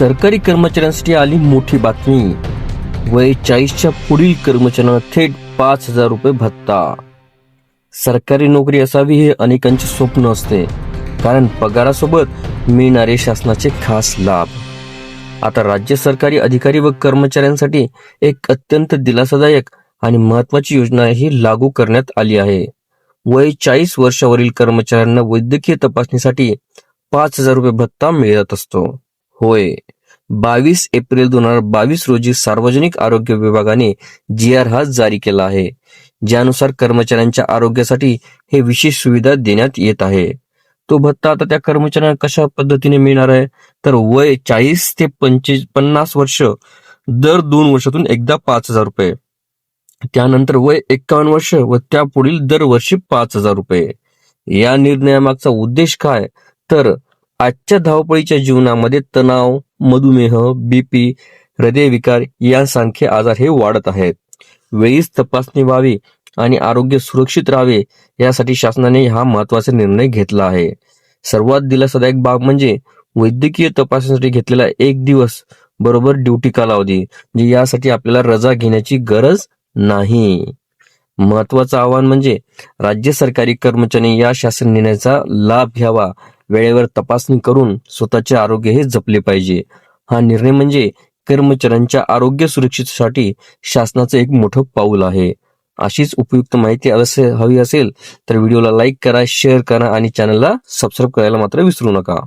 सरकारी कर्मचाऱ्यांसाठी आली मोठी बातमी. वय चाळीसच्या पुढील कर्मचाऱ्यांना थेट पाच हजार रुपये भत्ता. सरकारी नोकरी असावी हे अनेकांचे स्वप्न असते कारण पगारासोबत मिळणारे शासनाचे खास लाभ. आता राज्य सरकारी अधिकारी व कर्मचाऱ्यांसाठी एक अत्यंत दिलासादायक आणि महत्वाची योजना ही लागू करण्यात आली आहे. वय चाळीस वर्षावरील कर्मचाऱ्यांना वैद्यकीय तपासणीसाठी पाच हजार रुपये भत्ता मिळत असतो. होय बावीस एप्रिल दोन हजार बावीस रोजी सार्वजनिक आरोग्य विभागाने जी आर हा जारी केला आहे. ज्यानुसार कर्मचाऱ्यांच्या आरोग्यासाठी हे विशेष सुविधा देण्यात येत आहे. तो भत्ता आता त्या कर्मचाऱ्यांना कशा पद्धतीने मिळणार आहे? तर वय चाळीस ते पंचे पन्नास वर्ष दर दोन वर्षातून एकदा पाच हजार रुपये. त्यानंतर वय एक्कावन्न वर्ष व त्यापुढील दरवर्षी पाच हजार रुपये. या निर्णयामागचा उद्देश काय? तर आजच्या धावपळीच्या जीवनामध्ये तणाव मधुमेह बीपी हृदयविकार यांसारखे आजार हे वाढत आहेत. वेळीच तपासणी व्हावी आणि आरोग्य सुरक्षित राहावे यासाठी शासनाने हा महत्त्वाचा निर्णय घेतला आहे. सर्वात दिलासादायक बाब म्हणजे वैद्यकीय तपासणीसाठी घेतलेला एक दिवस बरोबर ड्युटी कालावधी म्हणजे यासाठी आपल्याला रजा घेण्याची गरज नाही. महत्वाचं आव्हान म्हणजे राज्य सरकारी कर्मचारी या शासन निर्णयाचा लाभ घ्यावा वेळेवर तपासणी करून स्वतःचे आरोग्य हे जपले पाहिजे. हा निर्णय म्हणजे कर्मचाऱ्यांच्या आरोग्य सुरक्षेसाठी शासनाचं एक मोठं पाऊल आहे. अशीच उपयुक्त माहिती असे हवी असेल तर व्हिडिओला लाईक करा शेअर करा आणि चॅनलला सबस्क्राईब करायला मात्र विसरू नका.